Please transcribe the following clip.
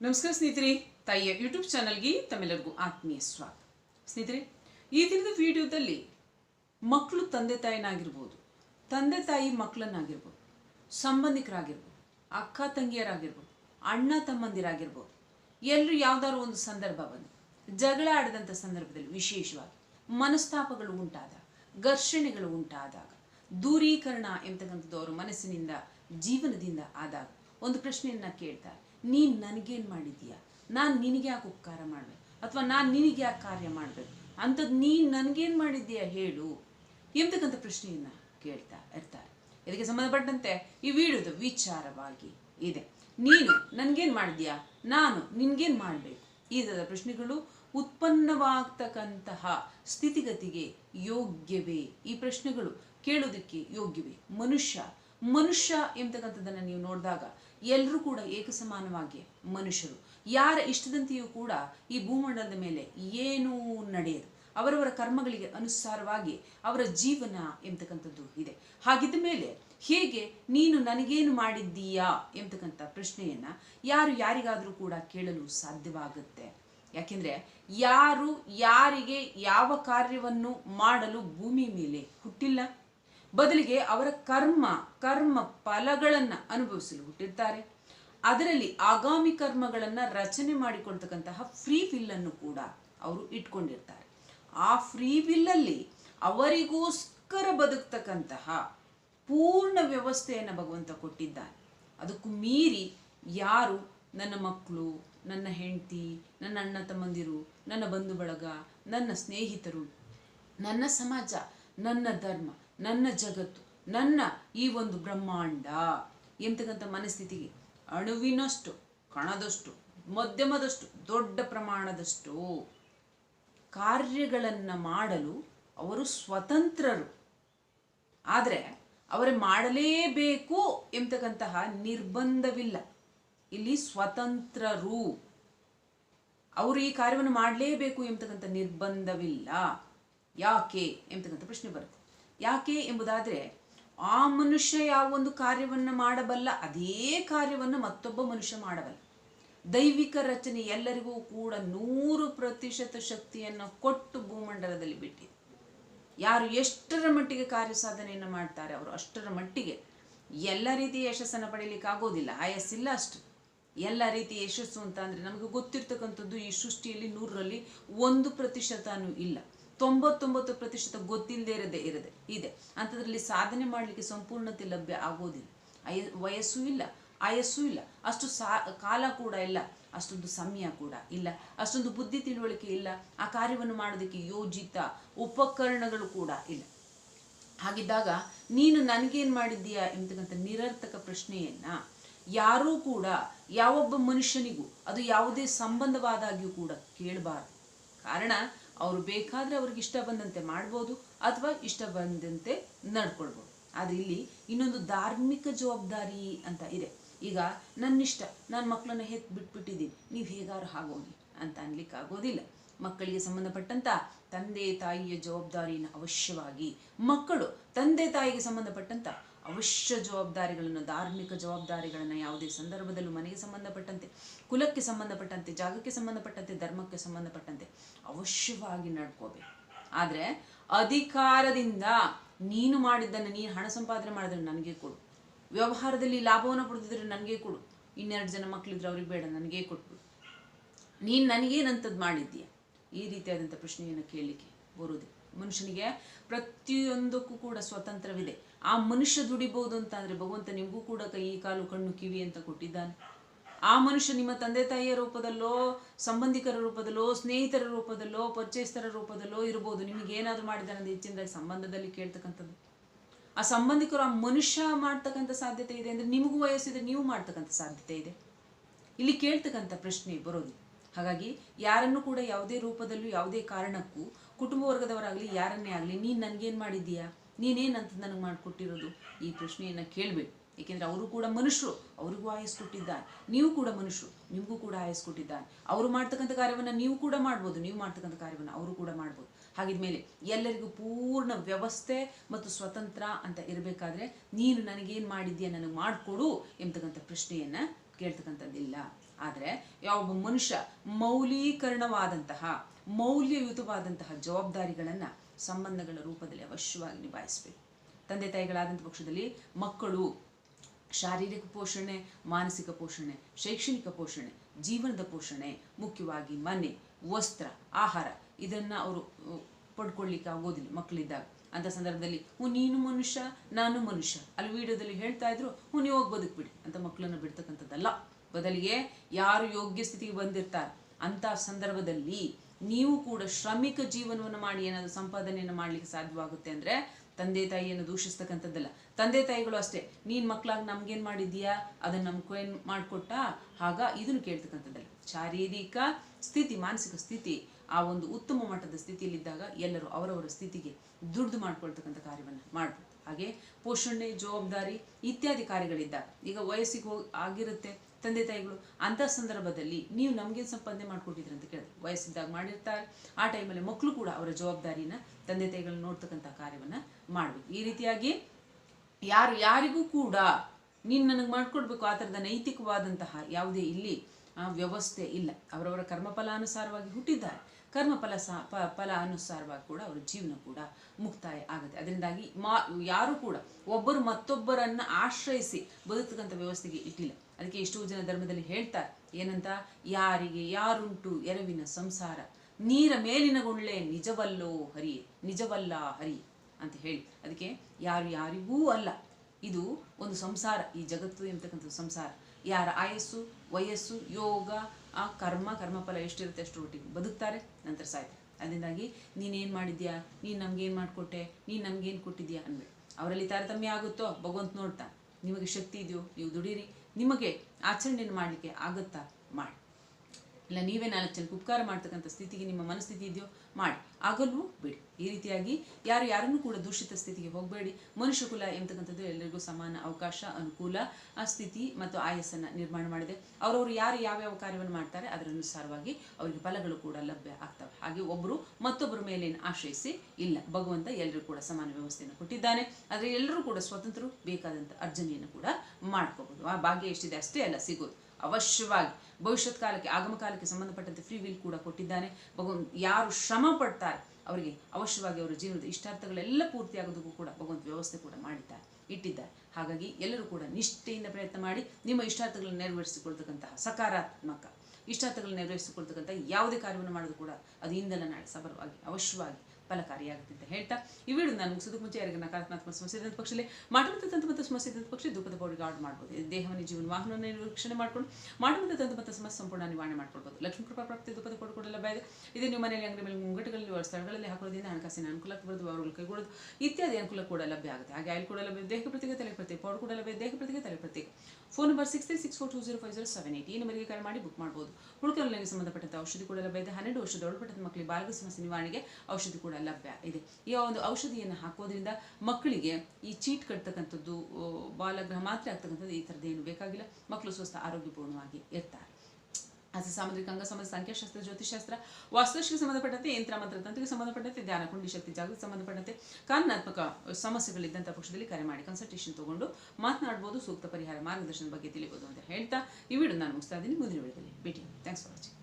ನಮಸ್ಕಾರ ಸ್ನೇಹಿತರೆ, ತಾಯಿಯ ಯೂಟ್ಯೂಬ್ ಚಾನಲ್ಗೆ ತಮ್ಮೆಲ್ಲರಿಗೂ ಆತ್ಮೀಯ ಸ್ವಾಗತ. ಸ್ನೇಹಿತರೆ, ಈ ದಿನದ ವಿಡಿಯೋದಲ್ಲಿ ಮಕ್ಕಳು ತಂದೆ ತಾಯಿನಾಗಿರ್ಬೋದು ತಂದೆ ತಾಯಿ ಮಕ್ಕಳನ್ನಾಗಿರ್ಬೋದು, ಸಂಬಂಧಿಕರಾಗಿರ್ಬೋದು, ಅಕ್ಕ ತಂಗಿಯರಾಗಿರ್ಬೋದು, ಅಣ್ಣ ತಮ್ಮಂದಿರಾಗಿರ್ಬೋದು, ಎಲ್ಲರೂ ಯಾವ್ದಾದ್ರು ಒಂದು ಸಂದರ್ಭ ಬಂದು, ಜಗಳ ಆಡಿದಂಥ ಸಂದರ್ಭದಲ್ಲಿ ವಿಶೇಷವಾಗಿ ಮನಸ್ತಾಪಗಳು ಉಂಟಾದಾಗ ಘರ್ಷಣೆಗಳು ಉಂಟಾದಾಗ, ದೂರೀಕರಣ ಎಂತಕ್ಕಂಥದ್ದು ಅವರ ಮನಸ್ಸಿನಿಂದ, ಜೀವನದಿಂದ ಆದಾಗ ಒಂದು ಪ್ರಶ್ನೆಯನ್ನು ಕೇಳ್ತಾರೆ. ನೀನು ನನಗೇನು ಮಾಡಿದೀಯ ನಾನು ನಿನಗೆ ಯಾಕೆ ಉಪಕಾರ ಮಾಡಬೇಕು ಅಥವಾ ನಾನು ನಿನಗೆ ಯಾಕೆ ಕಾರ್ಯ ಮಾಡಬೇಕು ಅಂಥದ್ದು ನೀನು ನನಗೇನು ಮಾಡಿದ್ದೀಯಾ ಹೇಳು. ಎಂತಕ್ಕಂಥ ಪ್ರಶ್ನೆಯನ್ನ ಕೇಳ್ತಾ ಇರ್ತಾರೆ. ಇದಕ್ಕೆ ಸಂಬಂಧಪಟ್ಟಂತೆ ಈ ವಿಡಿಯೋದ ವಿಚಾರವಾಗಿ ಇದೆ. ನೀನು ನನಗೇನು ಮಾಡಿದ್ಯಾ ನಾನು ನಿನಗೇನು ಮಾಡಬೇಕು? ಈ ಥರದ ಪ್ರಶ್ನೆಗಳು ಉತ್ಪನ್ನವಾಗ್ತಕ್ಕಂತಹ ಸ್ಥಿತಿಗತಿಗೆ ಯೋಗ್ಯವೇ? ಈ ಪ್ರಶ್ನೆಗಳು ಕೇಳೋದಕ್ಕೆ ಯೋಗ್ಯವೇ? ಮನುಷ್ಯ? ಮನುಷ್ಯ ಎಂಬತಕ್ಕಂಥದ್ದನ್ನು ನೀವು ನೋಡಿದಾಗ ಎಲ್ಲರೂ ಕೂಡ ಏಕಸಮಾನವಾಗಿ ಮನುಷ್ಯರು. ಯಾರ ಇಷ್ಟದಂತೆಯೂ ಕೂಡ ಈ ಭೂಮಂಡಲದ ಮೇಲೆ ಏನೂ ನಡೆಯದು. ಅವರವರ ಕರ್ಮಗಳಿಗೆ ಅನುಸಾರವಾಗಿ ಅವರ ಜೀವನ ಎಂಬತಕ್ಕಂಥದ್ದು ಇದೆ. ಹಾಗಿದ್ದ ಮೇಲೆ ಹೇಗೆ ನೀನು ನನಗೇನು ಮಾಡಿದ್ದೀಯಾ ಎಂಬತಕ್ಕಂಥ ಪ್ರಶ್ನೆಯನ್ನ ಯಾರು ಯಾರಿಗಾದರೂ ಕೂಡ ಕೇಳಲು ಸಾಧ್ಯವಾಗುತ್ತೆ. ಯಾಕೆಂದ್ರೆ ಯಾರು ಯಾರಿಗೆ ಯಾವ ಕಾರ್ಯವನ್ನು ಮಾಡಲು ಭೂಮಿ ಮೇಲೆ ಬದಲಿಗೆ ಅವರ ಕರ್ಮ ಕರ್ಮ ಫಲಗಳನ್ನು ಅನುಭವಿಸಲು ಹುಟ್ಟಿರ್ತಾರೆ. ಅದರಲ್ಲಿ ಆಗಾಮಿ ಕರ್ಮಗಳನ್ನು ರಚನೆ ಮಾಡಿಕೊಳ್ತಕ್ಕಂತಹ ಫ್ರೀ ವಿಲ್ ಅನ್ನು ಕೂಡ ಅವರು ಇಟ್ಕೊಂಡಿರ್ತಾರೆ. ಆ ಫ್ರೀ ವಿಲ್ ಅಲ್ಲಿ ಅವರಿಗೋಸ್ಕರ ಬದುಕ್ತಕ್ಕಂತಹ ಪೂರ್ಣ ವ್ಯವಸ್ಥೆಯನ್ನು ಭಗವಂತ ಕೊಟ್ಟಿದ್ದಾನೆ. ಅದಕ್ಕೂ ಮೀರಿ ಯಾರು? ನನ್ನ ಮಕ್ಕಳು ನನ್ನ ಹೆಂಡತಿ, ನನ್ನ ಅಣ್ಣ ತಮ್ಮಂದಿರು, ನನ್ನ ಬಂಧು ಬಳಗ, ನನ್ನ ಸ್ನೇಹಿತರು, ನನ್ನ ಸಮಾಜ, ನನ್ನ ಧರ್ಮ ನನ್ನ ಜಗತ್ತು, ನನ್ನ ಈ ಒಂದು ಬ್ರಹ್ಮಾಂಡ. ಎಂತಕ್ಕಂಥ ಮನಸ್ಥಿತಿಗೆ? ಅಣುವಿನಷ್ಟು, ಕಣದಷ್ಟು, ಮಧ್ಯಮದಷ್ಟು, ದೊಡ್ಡ ಪ್ರಮಾಣದಷ್ಟು ಕಾರ್ಯಗಳನ್ನು ಮಾಡಲು ಅವರು ಸ್ವತಂತ್ರರು. ಆದರೆ ಅವರೇ ಮಾಡಲೇಬೇಕು ಎಂಬತಕ್ಕಂತಹ ನಿರ್ಬಂಧವಿಲ್ಲ. ಇಲ್ಲಿ ಸ್ವತಂತ್ರರು. ಅವರು ಈ ಕಾರ್ಯವನ್ನು ಮಾಡಲೇಬೇಕು ಎಂಬತಕ್ಕಂಥ ನಿರ್ಬಂಧವಿಲ್ಲ. ಯಾಕೆ? ಎಂಬತಕ್ಕಂಥ ಪ್ರಶ್ನೆ ಬರುತ್ತೆ. ಯಾಕೆ ಎಂಬುದಾದರೆ, ಆ ಮನುಷ್ಯ ಯಾವ ಒಂದು ಕಾರ್ಯವನ್ನು ಮಾಡಬಲ್ಲ, ಅದೇ ಕಾರ್ಯವನ್ನು ಮತ್ತೊಬ್ಬ ಮನುಷ್ಯ ಮಾಡಬಲ್ಲ. ದೈವಿಕ ರಚನೆ ಎಲ್ಲರಿಗೂ ಕೂಡ ನೂರು ಪ್ರತಿಶತ ಶಕ್ತಿಯನ್ನು ಕೊಟ್ಟು ಭೂಮಂಡಲದಲ್ಲಿ ಬಿಟ್ಟಿದೆ. ಯಾರು ಎಷ್ಟರ ಮಟ್ಟಿಗೆ ಕಾರ್ಯ ಸಾಧನೆಯನ್ನು ಮಾಡ್ತಾರೆ, ಅವರು ಅಷ್ಟರ ಮಟ್ಟಿಗೆ ಎಲ್ಲ ರೀತಿಯ ಯಶಸ್ಸನ್ನು ಪಡೆಯಲಿಕ್ಕೆ ಆಗೋದಿಲ್ಲ. ಆಯಸ್ಸಿಲ್ಲ ಅಷ್ಟು. ಎಲ್ಲ ರೀತಿಯ ಯಶಸ್ಸು ಅಂತ ಅಂದರೆ ನಮಗೆ ಗೊತ್ತಿರ್ತಕ್ಕಂಥದ್ದು ಈ ಸೃಷ್ಟಿಯಲ್ಲಿ ನೂರರಲ್ಲಿ ಒಂದು ಪ್ರತಿಶತನೂ ಇಲ್ಲ. ತೊಂಬತ್ತೊಂಬತ್ತು ಪ್ರತಿಶತ ಗೊತ್ತಿಲ್ಲದೆ ಇರದೆ ಇರದೆ ಇದೆ. ಅಂಥದ್ರಲ್ಲಿ ಸಾಧನೆ ಮಾಡಲಿಕ್ಕೆ ಸಂಪೂರ್ಣತೆ ಲಭ್ಯ ಆಗೋದಿಲ್ಲ. ಅಯ ವಯಸ್ಸು ಇಲ್ಲ, ಆಯಸ್ಸೂ ಇಲ್ಲ. ಅಷ್ಟು ಸಾ, ಕಾಲ ಕೂಡ ಇಲ್ಲ, ಅಷ್ಟೊಂದು ಸಮಯ ಕೂಡ ಇಲ್ಲ, ಅಷ್ಟೊಂದು ಬುದ್ಧಿ ತಿಳುವಳಿಕೆ ಇಲ್ಲ, ಆ ಕಾರ್ಯವನ್ನು ಮಾಡೋದಕ್ಕೆ ಯೋಜಿತ ಉಪಕರಣಗಳು ಕೂಡ ಇಲ್ಲ. ಹಾಗಿದ್ದಾಗ ನೀನು ನನಗೇನು ಮಾಡಿದ್ದೀಯಾ? ಎಂಬತಕ್ಕಂಥ ನಿರರ್ಥಕ ಪ್ರಶ್ನೆಯನ್ನ ಯಾರೂ ಕೂಡ, ಯಾವೊಬ್ಬ ಮನುಷ್ಯನಿಗೂ, ಅದು ಯಾವುದೇ ಸಂಬಂಧವಾದಾಗಿಯೂ ಕೂಡ ಕೇಳಬಾರ್ದು. ಕಾರಣ ಅವರು ಬೇಕಾದರೆ ಅವ್ರಿಗೆ ಇಷ್ಟ ಬಂದಂತೆ ಮಾಡ್ಬೋದು ಅಥವಾ ಇಷ್ಟ ಬಂದಂತೆ ನಡ್ಕೊಳ್ಬೋದು. ಆದರೆ ಇಲ್ಲಿ ಇನ್ನೊಂದು ಧಾರ್ಮಿಕ ಜವಾಬ್ದಾರಿ ಅಂತ ಇದೆ. ಈಗ ನನ್ನಿಷ್ಟ ನನ್ನ ಮಕ್ಕಳನ್ನ ಹೆತ್ ಬಿಟ್ಬಿಟ್ಟಿದ್ದೀನಿ ನೀವು ಹೇಗಾರು ಹಾಗೋಗಿ ಅಂತ ಅನ್ಲಿಕ್ಕೆ ಆಗೋದಿಲ್ಲ. ಮಕ್ಕಳಿಗೆ ಸಂಬಂಧಪಟ್ಟಂತ ತಂದೆ ತಾಯಿಯ ಜವಾಬ್ದಾರಿಯನ್ನು ಅವಶ್ಯವಾಗಿ ಮಕ್ಕಳು ತಂದೆ ತಾಯಿಗೆ ಸಂಬಂಧಪಟ್ಟಂತ ಅವಶ್ಯ ಜವಾಬ್ದಾರಿಗಳನ್ನು, ಧಾರ್ಮಿಕ ಜವಾಬ್ದಾರಿಗಳನ್ನು ಯಾವುದೇ ಸಂದರ್ಭದಲ್ಲೂ ಮನೆಗೆ ಸಂಬಂಧಪಟ್ಟಂತೆ, ಕುಲಕ್ಕೆ ಸಂಬಂಧಪಟ್ಟಂತೆ, ಜಾಗಕ್ಕೆ ಸಂಬಂಧಪಟ್ಟಂತೆ, ಧರ್ಮಕ್ಕೆ ಸಂಬಂಧಪಟ್ಟಂತೆ ಅವಶ್ಯವಾಗಿ ನಡ್ಕೋಬೇಕು. ಆದರೆ ಅಧಿಕಾರದಿಂದ ನೀನು ಮಾಡಿದ್ದನ್ನು, ನೀನು ಹಣ ಸಂಪಾದನೆ ಮಾಡಿದ್ರೆ ನನಗೆ ಕೊಡು. ವ್ಯವಹಾರದಲ್ಲಿ ಲಾಭವನ್ನು ಪಡೆದಿದ್ರೆ ನನಗೆ ಕೊಡು. ಇನ್ನೆರಡು ಜನ ಮಕ್ಕಳಿದ್ರೆ ಅವ್ರಿಗೆ ಬೇಡ, ನನಗೆ ಕೊಟ್ಬಿಡು. ನೀನು ನನಗೇನಂಥದ್ದು ಮಾಡಿದ್ದೀಯ? ಈ ರೀತಿಯಾದಂಥ ಪ್ರಶ್ನೆಯನ್ನು ಕೇಳಲಿಕ್ಕೆ ಬರುವುದೇ ಮನುಷ್ಯನಿಗೆ ಪ್ರತಿಯೊಂದಕ್ಕೂ ಕೂಡ ಸ್ವತಂತ್ರವಿದೆ. ಆ ಮನುಷ್ಯ ದುಡಿಬಹುದು ಅಂತ ಅಂದರೆ ಭಗವಂತ ನಿಮಗೂ ಕೂಡ ಕೈ, ಕಾಲು, ಕಣ್ಣು, ಕಿವಿ ಅಂತ ಕೊಟ್ಟಿದ್ದಾನೆ. ಆ ಮನುಷ್ಯ ನಿಮ್ಮ ತಂದೆ, ತಾಯಿಯ ರೂಪದಲ್ಲೋ, ಸಂಬಂಧಿಕರ ರೂಪದಲ್ಲೋ, ಸ್ನೇಹಿತರ ರೂಪದಲ್ಲೋ, ಪರಿಚಯಸ್ಥರ ರೂಪದಲ್ಲೋ ಇರ್ಬೋದು. ನಿಮಗೆ ಏನಾದರೂ ಮಾಡಿದಾನೆ ಅಂತ ಹೆಚ್ಚಿನದಾಗಿ ಸಂಬಂಧದಲ್ಲಿ ಕೇಳ್ತಕ್ಕಂಥದ್ದು. ಆ ಸಂಬಂಧಿಕರು ಆ ಮನುಷ್ಯ ಮಾಡ್ತಕ್ಕಂಥ ಸಾಧ್ಯತೆ ಇದೆ ಅಂದ್ರೆ ನಿಮಗೂ ವಯಸ್ಸಿದೆ, ನೀವು ಮಾಡ್ತಕ್ಕಂಥ ಸಾಧ್ಯತೆ ಇದೆ. ಇಲ್ಲಿ ಕೇಳ್ತಕ್ಕಂಥ ಪ್ರಶ್ನೆ ಬರೋದು. ಹಾಗಾಗಿ ಯಾರನ್ನು ಕೂಡ ಯಾವುದೇ ರೂಪದಲ್ಲೂ, ಯಾವುದೇ ಕಾರಣಕ್ಕೂ ಕುಟುಂಬ ವರ್ಗದವರಾಗಲಿ, ಯಾರನ್ನೇ ಆಗಲಿ, ನೀನು ನನಗೇನು ಮಾಡಿದ್ದೀಯಾ? ನೀನೇನಂತ ನನಗೆ ಮಾಡಿಕೊಟ್ಟಿರೋದು? ಈ ಪ್ರಶ್ನೆಯನ್ನು ಕೇಳಬೇಕು. ಏಕೆಂದರೆ ಅವರು ಕೂಡ ಮನುಷ್ಯರು. ಅವ್ರಿಗೂ ಆಯಸ್ ಕೊಟ್ಟಿದ್ದಾನೆ ನೀವು ಕೂಡ ಮನುಷ್ಯರು. ನಿಮಗೂ ಕೂಡ ಆಯಸ್ ಕೊಟ್ಟಿದ್ದಾನೆ ಅವರು ಮಾಡ್ತಕ್ಕಂಥ ಕಾರ್ಯವನ್ನು ನೀವು ಕೂಡ ಮಾಡ್ಬೋದು. ನೀವು ಮಾಡ್ತಕ್ಕಂಥ ಕಾರ್ಯವನ್ನು ಅವರು ಕೂಡ ಮಾಡ್ಬೋದು. ಹಾಗಿದ್ಮೇಲೆ ಎಲ್ಲರಿಗೂ ಪೂರ್ಣ ವ್ಯವಸ್ಥೆ ಮತ್ತು ಸ್ವತಂತ್ರ ಅಂತ ಇರಬೇಕಾದ್ರೆ ನೀನು ನನಗೇನು ಮಾಡಿದ್ಯಾ ನನಗೆ ಮಾಡಿಕೊಡು ಎಂಬತಕ್ಕಂಥ ಪ್ರಶ್ನೆಯನ್ನು ಕೇಳ್ತಕ್ಕಂಥದ್ದಿಲ್ಲ. ಆದರೆ, ಯಾವೊಬ್ಬ ಮನುಷ್ಯ ಮೌಲೀಕರಣವಾದಂತಹ ಮೌಲ್ಯಯುತವಾದಂತಹ ಜವಾಬ್ದಾರಿಗಳನ್ನು ಸಂಬಂಧಗಳ ರೂಪದಲ್ಲಿ ಅವಶ್ಯವಾಗಿ ನಿಭಾಯಿಸಬೇಕು. ತಂದೆ ತಾಯಿಗಳಾದಂಥ ಪಕ್ಷದಲ್ಲಿ ಮಕ್ಕಳು ಶಾರೀರಿಕ ಪೋಷಣೆ, ಮಾನಸಿಕ ಪೋಷಣೆ, ಶೈಕ್ಷಣಿಕ ಪೋಷಣೆ, ಜೀವನದ ಪೋಷಣೆ, ಮುಖ್ಯವಾಗಿ ಮನೆ, ವಸ್ತ್ರ, ಆಹಾರ, ಇದನ್ನು ಅವರು ಪಡ್ಕೊಳ್ಳಿಕ್ಕೆ ಆಗೋದಿಲ್ಲ ಮಕ್ಕಳಿದ್ದಾಗ. ಅಂತ ಸಂದರ್ಭದಲ್ಲಿ, ಹ್ಞೂ, ನೀನು ಮನುಷ್ಯ, ನಾನು ಮನುಷ್ಯ. ಅಲ್ಲಿ ವಿಡಿಯೋದಲ್ಲಿ ಹೇಳ್ತಾ ಇದ್ರು, ಹ್ಞೂ ನೀವು ಹೋಗಿ ಬದುಕ್ಬಿಡಿ ಅಂತ ಮಕ್ಕಳನ್ನು ಬಿಡ್ತಕ್ಕಂಥದ್ದಲ್ಲ. ಬದಲಿಗೆ ಯಾರು ಯೋಗ್ಯ ಸ್ಥಿತಿಗೆ ಬಂದಿರ್ತಾರೆ, ಅಂಥ ಸಂದರ್ಭದಲ್ಲಿ ನೀವು ಕೂಡ ಶ್ರಮಿಕ ಜೀವನವನ್ನು ಮಾಡಿ ಏನಾದರೂ ಸಂಪಾದನೆಯನ್ನು ಮಾಡ್ಲಿಕ್ಕೆ ಸಾಧ್ಯವಾಗುತ್ತೆ ಅಂದರೆ ತಂದೆ ತಾಯಿಯನ್ನು ದೂಷಿಸ್ತಕ್ಕಂಥದ್ದಲ್ಲ. ತಂದೆ ತಾಯಿಗಳು ಅಷ್ಟೇ, ನೀನು ಮಕ್ಕಳಾಗಿ ನಮ್ಗೇನು ಮಾಡಿದ್ಯಾ ಅದನ್ನು ನಮ್ಗೆ ಏನು ಮಾಡಿಕೊಟ್ಟ ಆಗ ಇದನ್ನು ಕೇಳ್ತಕ್ಕಂಥದ್ದಲ್ಲ. ಶಾರೀರಿಕ ಸ್ಥಿತಿ, ಮಾನಸಿಕ ಸ್ಥಿತಿ, ಆ ಒಂದು ಉತ್ತಮ ಮಟ್ಟದ ಸ್ಥಿತಿಯಲ್ಲಿದ್ದಾಗ ಎಲ್ಲರೂ ಅವರವರ ಸ್ಥಿತಿಗೆ ದುಡ್ದು ಮಾಡ್ಕೊಳ್ತಕ್ಕಂಥ ಕಾರ್ಯವನ್ನು ಮಾಡ್ಬೋದು. ಹಾಗೆ ಪೋಷಣೆ, ಜವಾಬ್ದಾರಿ ಇತ್ಯಾದಿ ಕಾರ್ಯಗಳಿದ್ದಾಗ, ಈಗ ವಯಸ್ಸಿಗೆ ಹೋಗಿ ಆಗಿರುತ್ತೆ. ತಂದೆ ತಾಯಿಗಳು, ಅಂಥ ಸಂದರ್ಭದಲ್ಲಿ ನೀವು ನಮಗೇನು ಸಂಪಾದನೆ ಮಾಡಿಕೊಟ್ಟಿದ್ರಿ ಅಂತ ಕೇಳಿದ್ರೆ. ವಯಸ್ಸಿದ್ದಾಗ ಮಾಡಿರ್ತಾರೆ. ಆ ಟೈಮಲ್ಲಿ ಮಕ್ಕಳು ಕೂಡ ಅವರ ಜವಾಬ್ದಾರಿನ ತಂದೆ ತಾಯಿಗಳನ್ನ ನೋಡ್ತಕ್ಕಂಥ ಕಾರ್ಯವನ್ನು ಮಾಡಬೇಕು. ಈ ರೀತಿಯಾಗಿ ಯಾರು ಯಾರಿಗೂ ಕೂಡ ನೀನು ನನಗೆ ಮಾಡಿಕೊಡ್ಬೇಕು, ಆ ಥರದ ನೈತಿಕವಾದಂತಹ ಯಾವುದೇ ಇಲ್ಲಿ ವ್ಯವಸ್ಥೆ ಇಲ್ಲ. ಅವರವರ ಕರ್ಮಫಲಾನುಸಾರವಾಗಿ ಹುಟ್ಟಿದ್ದಾರೆ. ಕರ್ಮಫಲ ಸಹ ಪ, ಫಲ ಅನುಸಾರವಾಗಿ ಕೂಡ ಅವರ ಜೀವನ ಕೂಡ ಮುಕ್ತಾಯ ಆಗುತ್ತೆ. ಅದರಿಂದಾಗಿ ಮಾ, ಯಾರು ಕೂಡ ಒಬ್ಬರು ಮತ್ತೊಬ್ಬರನ್ನು ಆಶ್ರಯಿಸಿ ಬದುಕತಕ್ಕಂಥ ವ್ಯವಸ್ಥೆಗೆ ಇಟ್ಟಿಲ್ಲ. ಅದಕ್ಕೆ ಎಷ್ಟೋ ಜನ ಧರ್ಮದಲ್ಲಿ ಹೇಳ್ತಾರೆ, ಏನಂತ? ಯಾರಿಗೆ ಯಾರುಂಟು ಎರವಿನ ಸಂಸಾರ? ನೀರ ಮೇಲಿನ ಗುಳ್ಳೆ ನಿಜವಲ್ಲೋ ಹರಿಯೇ, ನಿಜವಲ್ಲ ಹರಿಯೇ ಅಂತ ಹೇಳಿ. ಅದಕ್ಕೆ ಯಾರು ಯಾರಿಗೂ ಅಲ್ಲ. ಇದು ಒಂದು ಸಂಸಾರ, ಈ ಜಗತ್ತು ಎಂಬತಕ್ಕಂಥ ಸಂಸಾರ. ಯಾರ ಆಯಸ್ಸು, ವಯಸ್ಸು, ಯೋಗ ಆ ಕರ್ಮ, ಕರ್ಮಫಲ ಎಷ್ಟಿರುತ್ತೆ ಅಷ್ಟು ಒಟ್ಟಿಗೆ ಬದುಕ್ತಾರೆ, ನಂತರ ಸಾಯ್ತಾರೆ. ಅದರಿಂದಾಗಿ ನೀನೇನು ಮಾಡಿದ್ಯಾ? ನೀನು ನಮಗೇನು ಮಾಡಿಕೊಟ್ಟೆ? ನೀನು ನಮಗೇನು ಕೊಟ್ಟಿದ್ಯಾ ಅಂದ್ಬಿಟ್ಟು. ಅವರಲ್ಲಿ ತಾರತಮ್ಯ ಆಗುತ್ತೋ? ಭಗವಂತ ನೋಡ್ತಾ. ನಿಮಗೆ ಶಕ್ತಿ ಇದೆಯೋ? ನೀವು ದುಡೀರಿ. ನಿಮಗೆ ಆಚರಣೆಯನ್ನು ಮಾಡಲಿಕ್ಕೆ ಆಗುತ್ತಾ? ಮಾಡಿ. ಇಲ್ಲ, ನೀವೇ ನಾಲ್ಕು ಜನಕ್ಕೆ ಉಪಕಾರ ಮಾಡ್ತಕ್ಕಂಥ ಸ್ಥಿತಿಗೆ ನಿಮ್ಮ ಮನಸ್ಥಿತಿ ಇದೆಯೋ ಮಾಡಿ. ಆಗಲೂ ಬಿಡಿ. ಈ ರೀತಿಯಾಗಿ ಯಾರು ಯಾರನ್ನೂ ಕೂಡ ದೂಷಿತ ಸ್ಥಿತಿಗೆ ಹೋಗಬೇಡಿ. ಮನುಷ್ಯ ಕುಲ ಎಂತಕ್ಕಂಥದ್ದು ಎಲ್ಲರಿಗೂ ಸಮಾನ ಅವಕಾಶ, ಅನುಕೂಲ, ಆ ಸ್ಥಿತಿ ಮತ್ತು ಆಯಸ್ಸನ್ನು ನಿರ್ಮಾಣ ಮಾಡಿದೆ. ಅವರವರು ಯಾರು ಯಾವ್ಯಾವ ಕಾರ್ಯವನ್ನು ಮಾಡ್ತಾರೆ, ಅದರ ಅನುಸಾರವಾಗಿ ಅವರಿಗೆ ಫಲಗಳು ಕೂಡ ಲಭ್ಯ ಆಗ್ತವೆ. ಹಾಗೆ ಒಬ್ಬರು ಮತ್ತೊಬ್ಬರ ಮೇಲೇನು ಆಶ್ರಯಿಸಿ ಇಲ್ಲ. ಭಗವಂತ ಎಲ್ಲರೂ ಕೂಡ ಸಮಾನ ವ್ಯವಸ್ಥೆಯನ್ನು ಕೊಟ್ಟಿದ್ದಾನೆ. ಆದರೆ ಎಲ್ಲರೂ ಕೂಡ ಸ್ವತಂತ್ರರು ಬೇಕಾದಂಥ ಅರ್ಜನೆಯನ್ನು ಕೂಡ ಮಾಡ್ಕೋಬೋದು ಆ ಭಾಗ್ಯ ಎಷ್ಟಿದೆ? ಅಷ್ಟೇ ಅಲ್ಲ, ಸಿಗೋದು. ಅವಶ್ಯವಾಗಿ ಭವಿಷ್ಯತ್ ಕಾಲಕ್ಕೆ, ಆಗಮ ಕಾಲಕ್ಕೆ ಸಂಬಂಧಪಟ್ಟಂತೆ ಫ್ರೀ ವಿಲ್ ಕೂಡ ಕೊಟ್ಟಿದ್ದಾನೆ. ಭಗವಂತ ಯಾರು ಶ್ರಮ ಪಡ್ತಾರೆ, ಅವರಿಗೆ ಅವಶ್ಯವಾಗಿ ಅವರ ಜೀವನದ ಇಷ್ಟಾರ್ಥಗಳೆಲ್ಲ ಪೂರ್ತಿಯಾಗೋದಕ್ಕೂ ಕೂಡ ಭಗವಂತ ವ್ಯವಸ್ಥೆ ಕೂಡ ಮಾಡಿದ್ದಾರೆ, ಇಟ್ಟಿದ್ದಾರೆ. ಹಾಗಾಗಿ ಎಲ್ಲರೂ ಕೂಡ ನಿಷ್ಠೆಯಿಂದ ಪ್ರಯತ್ನ ಮಾಡಿ ನಿಮ್ಮ ಇಷ್ಟಾರ್ಥಗಳನ್ನು ನೆರವೇರಿಸಿಕೊಳ್ತಕ್ಕಂತಹ ಸಕಾರಾತ್ಮಕ, ಇಷ್ಟಾರ್ಥಗಳನ್ನು ನೆರವೇರಿಸಿಕೊಳ್ತಕ್ಕಂಥ ಯಾವುದೇ ಕಾರ್ಯವನ್ನು ಮಾಡೋದು ಕೂಡ ಅದು ಇಂದಲ ನಾಳೆ ಸಬರವಾಗಿ ಅವಶ್ಯವಾಗಿ ಫಲಕಾರಿಯಾಗುತ್ತೆ ಅಂತ ಹೇಳ್ತಾ, ಈ ವಿಡಿಯೋ ನಾನು ಮುಗಿಸೋದಕ್ಕೆ ಮುಂಚೆ ಯಾರಿಗೆ ನಕಾರಾತ್ಮಕ ಸಮಸ್ಯೆ ಇದ್ದಂಥ ಪಕ್ಷದಲ್ಲಿ ಮಾಡುವಂಥ ಮತ್ತು ಸಮಸ್ಯೆ ಇದ್ದಂಥ ಪಕ್ಷ ದುಃಖದ ಪೌಡಿಗೆ ಆರ್ಡರ್ ಮಾಡ್ಬೋದು. ದೇಹವನ್ನು, ಜೀವನ, ವಾಹನವನ್ನು ನಿರೀಕ್ಷಣೆ ಮಾಡ್ಕೊಂಡು ಮಾಡುವಂಥ ತಂತ್ರ ಮತ್ತು ಸಮಸ್ಯೆ ಸಂಪೂರ್ಣ ನಿವಾರಣೆ ಮಾಡ್ಕೊಳ್ಬೋದು ಲಕ್ಷ್ಮೀ ಕೃಪಾ ಪ್ರಾಪ್ತಿ ಧೂಪದ ಪೌಡಿ ಕೂಡ ಲಭ್ಯ ಇದೆ. ಇದು ನಿಮ್ಮ ಮನೆಯಲ್ಲಿ ಅಂಗಡಿ ಮೇಲೆ ಮುಂಗಟ್ಟುಗಳಲ್ಲಿ ಅವರ ಸ್ಥಳಗಳಲ್ಲಿ ಹಾಕೋದ್ರಿಂದ ಹಣಕಾಸಿನ ಅನುಕೂಲ ಬರೋದು ಅವರುಗಳು ಕೈಗೊಳ್ಳೋದು ಇತ್ಯಾದಿ ಅನುಕೂಲ ಕೂಡ ಲಭ್ಯ ಆಗುತ್ತೆ. ಹಾಗೆ ಆಯಿಲ್ ಕೂಡ ಲಭ್ಯ ದೇಹ ಪ್ರತಿಗೆ ತಲೆ ಪ್ರತ್ಯೇಕ, ಪೌಡರ್ ಕೂಡ ಲಭ್ಯ ದೇಹ ಪ್ರತಿಗೆ ತಲೆ ಪ್ರತ್ಯೇಕ. Phone number six three six four two zero five zero seven eight ಈ ನಂಬರಿಗೆ ಕರೆ ಮಾಡಿ ಬುಕ್ ಮಾಡ್ಬೋದು. ಹುಡುಕಲ್ಲಿ ಸಂಬಂಧಪಟ್ಟಂಥ ಔಷಧಿ ಕೂಡ ಲಭ್ಯ ಇದೆ. ಹನ್ನೆರಡು ವರ್ಷದ ಒಳಪಟ್ಟದ ಮಕ್ಕಳಿಗೆ ಬಾಲಕ ಸಮಸ್ಯೆ ನಿವಾರಣೆಗೆ ಔಷಧಿ ಕೂಡ ಲಭ್ಯ ಇದೆ. ಈ ಒಂದು ಔಷಧಿಯನ್ನು ಹಾಕೋದ್ರಿಂದ ಮಕ್ಕಳಿಗೆ ಈ ಚೀಟ್ ಕಟ್ತಕ್ಕಂಥದ್ದು ಬಾಲಗ್ರಹ ಮಾತ್ರ ಆಗ್ತಕ್ಕಂಥದ್ದು ಈ ಥರದ್ದು ಏನು ಬೇಕಾಗಿಲ್ಲ. ಮಕ್ಕಳು ಸ್ವಸ್ಥ ಆರೋಗ್ಯಪೂರ್ಣವಾಗಿ ಇರ್ತಾರೆ. ಅದು ಸಾಮುದ್ರಿಕ ಅಂಗ ಸಂಬಂಧ, ಸಂಖ್ಯಾಶಾಸ್ತ್ರ ಜ್ಯೋತಿಷಾಸ್ತ್ರ ವಾಸ್ತುಶಿಗೆ ಸಂಬಂಧಪಟ್ಟಂತೆ, ಯಂತ್ರ ಮಂತ್ರ ತಂತ್ರಿಗೆ ಸಂಬಂಧಪಟ್ಟಂತೆ, ಧ್ಯಾನ, ಕುಂಡಿ ಶಕ್ತಿ, ಜಾಗೃತಿ ಸಂಬಂಧಪಟ್ಟಂತೆ ಕಾನೂನಾತ್ಮಕ ಸಮಸ್ಯೆಗಳಿದ್ದಂಥ ಪಕ್ಷದಲ್ಲಿ ಕರೆ ಮಾಡಿ ಕನ್ಸಲ್ಟೇಷನ್ ತಗೊಂಡು ಮಾತನಾಡ್ಬೋದು, ಸೂಕ್ತ ಪರಿಹಾರ ಮಾರ್ಗದರ್ಶನದ ಬಗ್ಗೆ ತಿಳಿಬೋದು ಅಂತ ಹೇಳ್ತಾ ಈ ವಿಡಿಯೋ ನಾನು ಮುಗಿಸ್ತಾ ಇದ್ದೀನಿ. ಮುಂದಿನ ವಿಡಿಯೋದಲ್ಲಿ ಭೇಟಿ ಥ್ಯಾಂಕ್ಸ್ ಫಾರ್ ವಾಚಿಂಗ್